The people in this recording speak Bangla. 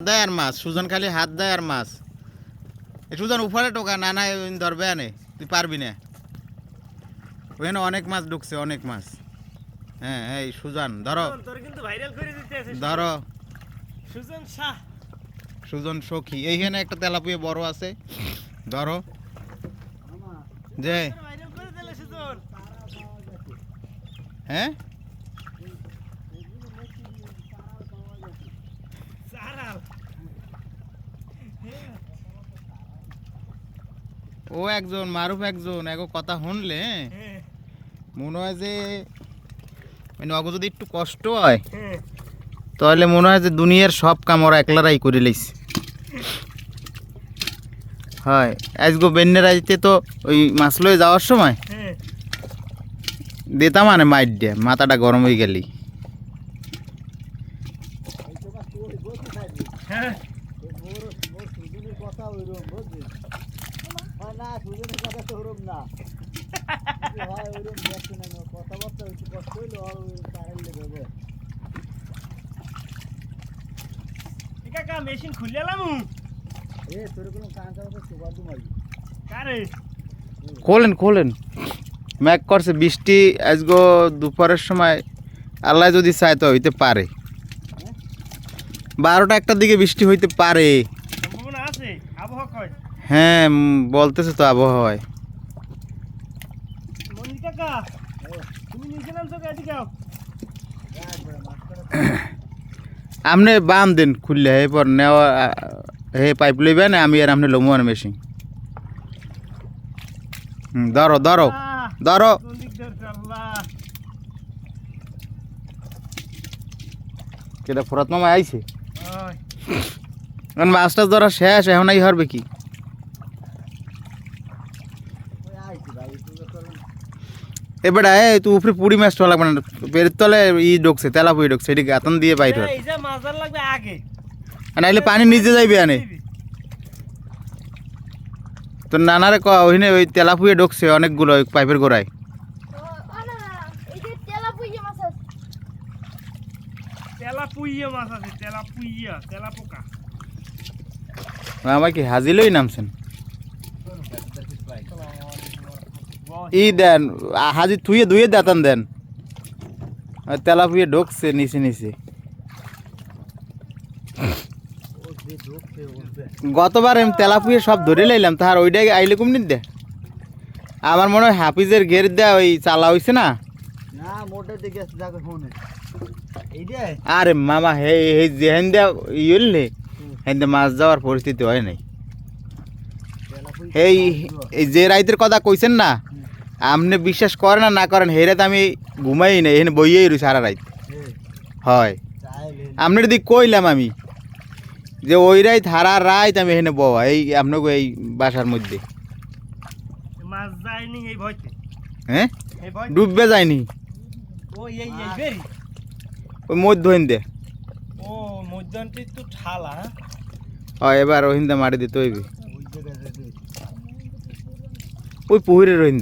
দেয় আর মাছ সুজন খালি হাত দেয় আর মাছ সুজন উপরে টোকা না না ধরবে আনে তুই পারবি না। ওখানে অনেক মাছ ঢুকছে অনেক মাছ। হ্যাঁ এই সুজন ধরো। ধরো। সুজন শাহ। সুজন সখী এইখানে একটা তেলাপুয়ে বড় আছে ধরো। যে। হ্যাঁ? ও একজন মারুফ একজন এগো কথা শুনলে হ্যাঁ, মনে হয় যে মানে অগো যদি একটু কষ্ট হয় তাহলে মনে হয় যে দুনিয়ার সব কাম ওরা একলারাই করে লইছে। হয় আজগো বেন্যের আজতে তো ওই মাছ লয়ে যাওয়ার সময় দিতাম মানে মাইট দিয়ে মাথাটা গরম হয়ে গেলি হ্যাঁ। এ কাকা মেশিন খুলে এলাম কারে? খোলেন খোলেন। ম্যাক করছে বৃষ্টি আজগো দুপুরের সময় আল্লাহ যদি চায় তো হইতে পারে। বারোটা একটার দিকে বৃষ্টি হইতে পারে। সম্ভাবনা আছে আবহাওয়া কয়? হ্যাঁ বলতেছে তো আবহাওয়ায়। আপনি বাম দিন খুললে এরপর নেওয়া হে পাইপ লইবেন আমি আর আপনি লমু আর মেশিন ধরো ধরো ধরো। কেটা ফরাত মামা আইছে? মাছটা ধরা শেষ এখন আই হরবে কি? এবারে এ তুই উপরে পুরি মাছ তোলা লাগবে না। পেরের তলে ই ঢুকছে তেলা পুই ঢুকছে এটি গাতন দিয়ে বাইর হয়। নাইলে পানি নিচে যাইবে আনে। তো নানারে ক ওইখানে ওই তেলা পুয়ে ঢুকছে অনেকগুলো পাইপের গোড়ায়। আমার কি হাজিলই নামছেন। ই দেন হাজি থুয়ে ধুয়ে দেতান দেন। আর তেলা পুয়ে ঢুকছে নিচে নিচে। গতবার আমি তেলা পুয়ে সব ধরে লাইলাম তাহার ওইটাই আইলে কুমনি দে। আমার মনে হয় হাফিজের ঘের দেয়া ওই চালা হইছে না? আরে মামা হে হে যেহেন দেয়া ইয়ে হেন মাছ যাওয়ার পরিস্থিতি হয় নাই। এই যে রাইতের কথা কইছেন না আপনি বিশ্বাস করেন না না করেন হে রাত আমি ঘুমাই নাই এখানে বইয়েই রই সারা রাত। হয়। আপনার দিক কইলাম আমি যে ওই রাত হারা রাত আমি এখানে বওয়া এই আপনাকে এই বাসার মধ্যে। হ্যাঁ? ডুববে যায়নি। ওই মধ্য হিন্দে ও মধ্যাহ্নটি তো ঠালা হ্যাঁ? হয় এবার ওহিন্দে মারি দিতে হইবে। ওই জায়গায় ওই